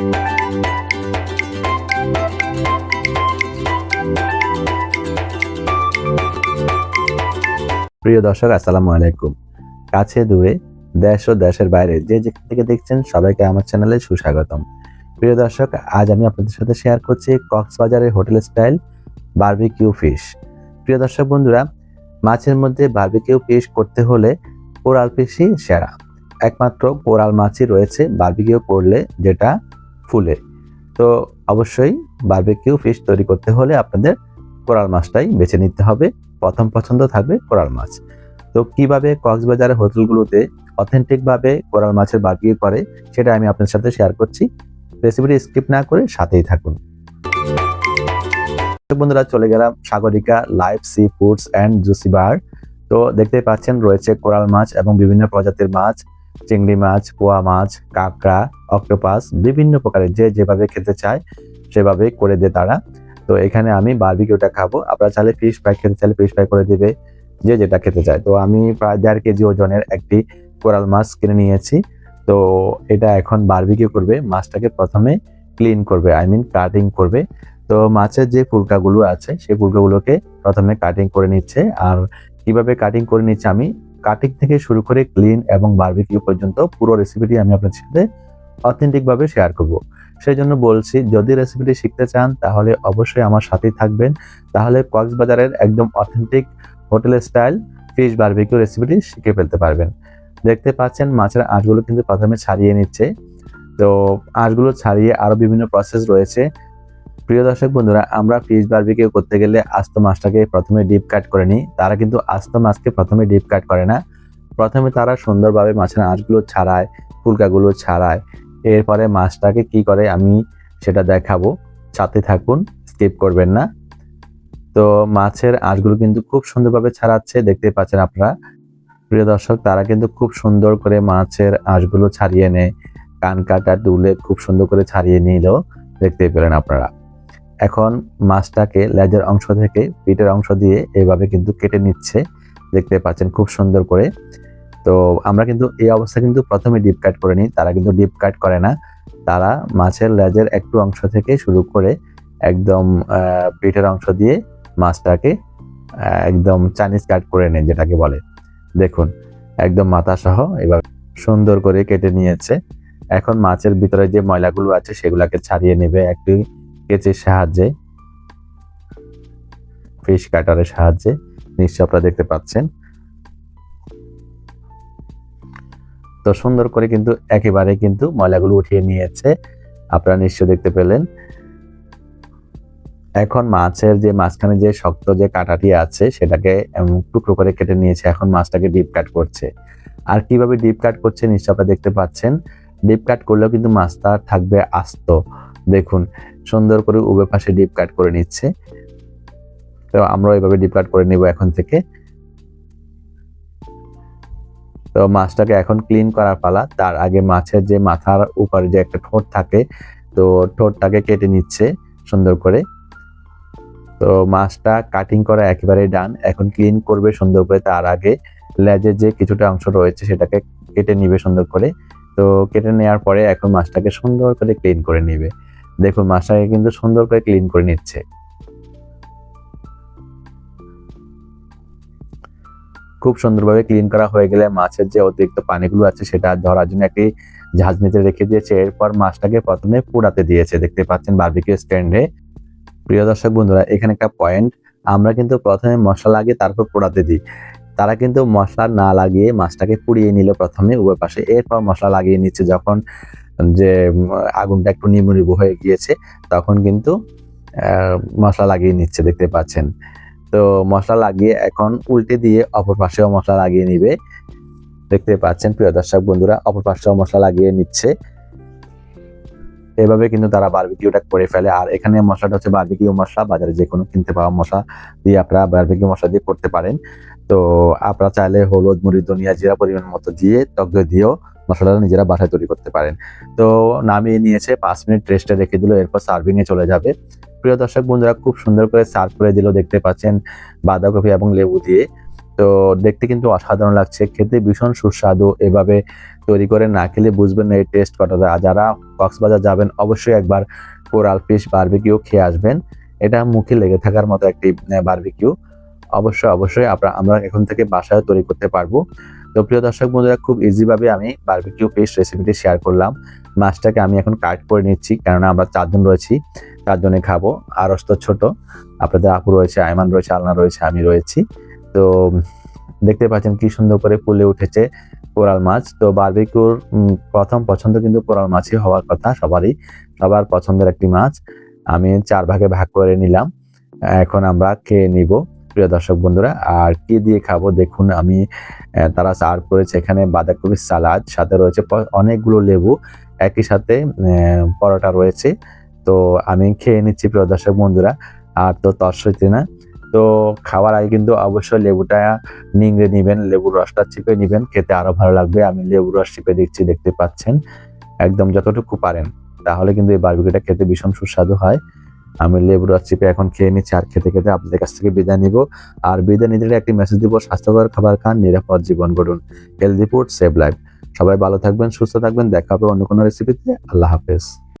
প্রিয় দর্শক, আসসালামু আলাইকুম। কাছে দূরে দেশ ও দেশের বাইরে যে যেখান থেকে দেখছেন সবাইকে আমার চ্যানেলে সুস্বাগতম। প্রিয় দর্শক, আজ আমি আপনাদের সাথে শেয়ার করছি কক্সবাজারের হোটেল স্টাইল বারবিকিউ ফিশ প্রিয় দর্শক বন্ধুরা, মাছের মধ্যে বারবিকিউ ফিশ করতে হলে কোরাল ফিশই সেরা। একমাত্র কোরাল মাছই রয়েছে বারবিকিউ করলে যেটা ফুলে তো অবশ্যই বারবিকিউ ফিশ তৈরি করতে হলে আপনাদের কোরাল মাছটাই বেছে নিতে হবে। প্রথম পছন্দ থাকবে কোরাল মাছ। তো কীভাবে কক্সবাজারের হোটেলগুলোতে অথেন্টিকভাবে কোরাল মাছের বার্বিকিউ করে, সেটা আমি আপনার সাথে শেয়ার করছি। রেসিপিটি স্কিপ না করে সাথেই থাকুন। বন্ধুরা, চলে গেলাম Sagarika live sea foods and juicy bar তো দেখতেই পাচ্ছেন, রয়েছে কোরাল মাছ এবং বিভিন্ন প্রজাতির মাছ। চিংড়ি মাছ, পোয়া মাছ, কাঁকড়া অক্টোপাস বিভিন্ন প্রকারের যে যেভাবে খেতে চায়, সেভাবে করে দেয় তারা। তো এখানে আমি বারবিকিউটা খাব। আপনারা চাইলে ফিশ ফ্রাই খেতে চাইলে ফিশ ফ্রাই করে দিবে, যে যেটা খেতে চায়। তো আমি প্রায় দেড় কেজি ওজনের একটি কোরাল মাছ কিনে নিয়েছি। তো এটা এখন বারবিকিউ করবে, মাছটাকে প্রথমে ক্লিন করবে আই মিন কাটিং করবে। তো মাছের যে ফুলকাগুলো আছে, সেই ফুলকাগুলোকে প্রথমে কাটিং করে নিচ্ছে। আর কীভাবে কাটিং করে নিচ্ছে আমি কাটিং থেকে শুরু করে ক্লিন এবং বারবিকিউ পর্যন্ত পুরো রেসিপিটি আমি আপনাদের সাথে অথেন্টিকভাবে শেয়ার করব। সেই জন্য বলছি, যদি রেসিপিটি শিখতে চান, তাহলে অবশ্যই আমার সাথেই থাকবেন। তাহলে কক্সবাজারের একদম authentic hotel style fish barbecue রেসিপিটি শিখে ফেলতে পারবেন। দেখতে পাচ্ছেন, মাছের আঁশগুলো কিন্তু প্রথমে ছাড়িয়ে নিচ্ছে। তো আঁশগুলো ছাড়িয়ে আরও বিভিন্ন প্রসেস রয়েছে। প্রিয় দর্শক বন্ধুরা, আমরা ফিশ বারবিকিউ করতে গেলে আস্ত মাছটাকে প্রথমে ডিপ কাট করে নিই। তারা কিন্তু আস্ত মাছকে প্রথমে ডিপ কাট করে না। প্রথমে তারা সুন্দরভাবে মাছের আঁশগুলো ছাড়ায়, ফুলকাগুলো ছাড়ায়। এরপরে মাছটাকে কি করে আমি সেটা দেখাবো। সাথে থাকুন, স্কিপ করবেন না। তো মাছের আঁশগুলো কিন্তু খুব সুন্দরভাবে ছাড়াচ্ছে, দেখতে পাচ্ছেন আপনারা। প্রিয় দর্শক, তারা কিন্তু খুব সুন্দর করে মাছের আঁশগুলো ছাড়িয়ে নেয় কান কাটা তুলে খুব সুন্দর করে ছাড়িয়ে নিল, দেখতে পেলেন আপনারা। এখন মাছটাকে লেজের অংশ থেকে পিঠের অংশ দিয়ে এভাবে কিন্তু কেটে নিচ্ছে, দেখতে পাচ্ছেন খুব সুন্দর করে। তো আমরা কিন্তু এই অবস্থা কিন্তু প্রথমে ডিপ কাট করে নিই, তারা কিন্তু ডিপ কাট করে না। তারা মাছের লেজের একটু অংশ থেকে শুরু করে একদম পিঠের অংশ দিয়ে মাছটাকে একদম চাইনিজ কাট করে নেয় যেটাকে বলে। দেখুন, একদম মাথা সহ এবার সুন্দর করে কেটে নিয়েছে। এখন মাছের ভিতরে যে ময়লাগুলো আছে সেগুলোকে ছাড়িয়ে নেবে একটি কেচির সাহায্যে। ফিশ কাটারের সাহায্যে। নিশ্চয় আপনারা দেখতে পাচ্ছেন। তো সুন্দর করে কিন্তু একেবারে কিন্তু ময়লাগুলো উঠিয়ে নিয়েছে। আপনারা নিশ্চয় দেখতে পেলেন। এখন মাছের যে মাঝখানে যে শক্ত যে কাঁটাটি আছে, সেটাকে টুকরো করে কেটে নিয়েছে। এখন মাছটাকে ডিপ কাট করছে। আর কীভাবে ডিপ কাট করছে নিশ্চয় আপনারা দেখতে পাচ্ছেন। ডিপ কাট করলেও কিন্তু মাছটা থাকবে আস্ত। দেখুন, সুন্দর করে উভয় পাশে ডিপ কাট করে নিচ্ছে। তো আমরা এইভাবে ডিপ কাট করে নিব এখন থেকে। তো মাছটাকে এখন ক্লিন করার পালা। তার আগে মাছের যে মাথার উপরে যে একটা ঠোঁট থাকে, তো ঠোঁটটাকে কেটে নিচ্ছে সুন্দর করে। তো মাছটা কাটিং করা একেবারে ডান এখন ক্লিন করবে সুন্দর করে। তার আগে লেজের যে কিছুটা অংশ রয়েছে, সেটাকে কেটে নিবে সুন্দর করে। তো কেটে নেওয়ার পরে এখন মাছটাকে সুন্দর করে ক্লিন করে নিবে। দেখুন, মাছটাকে কিন্তু সুন্দর করে ক্লিন করে নিচ্ছে। খুব সুন্দরভাবে ক্লিন করা হয়ে গেলে মাছের যে অতিরিক্ত পানিগুলো আছে সেটা ধরার জন্য একটি ঝাঁজ নিতে রেখে দিয়েছে। এরপর মাছটাকে প্রথমে পোড়াতে দিয়েছে। দেখতে পাচ্ছেন বারবিকিউ স্ট্যান্ডে প্রিয় দর্শক বন্ধুরা, এখানে একটা পয়েন্ট আমরা কিন্তু প্রথমে মশলা লাগিয়ে তারপর পোড়াতে দিই। তারা কিন্তু মশলা না লাগিয়ে মাছটাকে পুড়িয়ে নিল প্রথমে উভয় পাশে। এরপর মশলা লাগিয়ে নিচ্ছে যখন যে আগুনটা একটু নিমু নিবু হয়ে গিয়েছে, তখন কিন্তু মশলা লাগিয়ে নিচ্ছে, দেখতে পাচ্ছেন। তো মশলা লাগিয়ে এখন উল্টে দিয়ে অপর পাশেও মশলা লাগিয়ে নিবে। দেখতে পাচ্ছেন প্রিয় দর্শক বন্ধুরা, অপর পাশেও মশলা লাগিয়ে নিচ্ছে। এভাবে কিন্তু তারা বারবিকিউটা করে ফেলে। আর এখানে মশলাটা হচ্ছে বারবিকিউ মশলা, বাজারে যে কোনো কিনতে পাওয়া মশলা দিয়ে আপনারা বারবিকিউ মশলা দিয়ে করতে পারেন। তো আপনারা চাইলে হলুদ মুড়ি ধনিয়া, জিরা পরিমাণ মতো দিয়ে টক দই দিয়েও মশলাটা নিজেরা বাসায় তৈরি করতে পারেন। তো নামিয়ে নিয়েছে, পাঁচ মিনিট রেস্টে রেখে দিল, এরপর সার্ভিংয়ে চলে যাবে। প্রিয় দর্শক বন্ধুরা, খুব সুন্দর করে সার্ভ করে দিল দেখতে পাচ্ছেন বাঁধাকপি এবং লেবু দিয়ে। তো দেখতে কিন্তু অসাধারণ লাগছে, খেতে ভীষণ সুস্বাদু। এভাবে তৈরি করে না খেলে বুঝবেন না এই টেস্ট কতটা। যারা কক্সবাজার যাবেন, অবশ্যই একবার কোরাল ফিশ বার্বিকিউ খেয়ে আসবেন। এটা মুখে লেগে থাকার মতো একটি বার্বিকিউ। অবশ্যই অবশ্যই আমরা আমরা এখন থেকে বাসায় তৈরি করতে পারব। তো প্রিয় দর্শক বন্ধুরা, খুব ইজিভাবে আমি বার্বিকিউ ফিশ রেসিপিটি শেয়ার করলাম। মাছটাকে আমি এখন কাট করে নিচ্ছি কেননা আমরা চারজন রয়েছি চারজনে খাব। আরস তো ছোট আপনাদের আপু রয়েছে আয়মান রয়েছে আলনা রয়েছে আমি রয়েছি। তো দেখতে পাচ্ছেন কি সুন্দর করে ফুলে উঠেছে কোরাল মাছ। তো বারবিকিউর উম, প্রথম পছন্দ কিন্তু কোরাল মাছই হওয়ার কথা সবারই সবার পছন্দের একটি মাছ। আমি চার ভাগে ভাগ করে নিলাম এখন আমরা খেয়ে নিব প্রিয় দর্শক বন্ধুরা। আর কি দিয়ে খাব দেখুন আমি তারা সার্ভ করেছে এখানে বাঁধাকপির সালাদ সাথে রয়েছে অনেকগুলো লেবু। একই সাথে পরোটা রয়েছে। তো আমি খেয়ে নিচ্ছি, প্রিয় দর্শক বন্ধুরা। আর তো তর্সইতে না, তো খাওয়ার আগে কিন্তু অবশ্যই লেবুটা নিংড়ে নেবেন, লেবুর রসটা চিপে নেবেন, খেতে আরও ভালো লাগবে। আমি লেবুর রস চিপে দিচ্ছি, দেখতে পাচ্ছেন। একদম যতটুকু পারেন, তাহলে কিন্তু এই বার্বিকিটা খেতে ভীষণ সুস্বাদু হয়। আমি লেবুর চিপে এখন খেয়ে নিচ্ছি আর খেতে খেতে আপনাদের কাছ থেকে বিদায় নিব। আর বিদায় নিতে একটি মেসেজ দিব, স্বাস্থ্যকর খাবার খান, নিরাপদ জীবন গড়ুন। হেলদি ফুড সেভ লাইফ সবাই ভালো থাকবেন, সুস্থ থাকবেন, দেখা হবে অন্য কোনো রেসিপিতে আল্লাহ হাফেজ।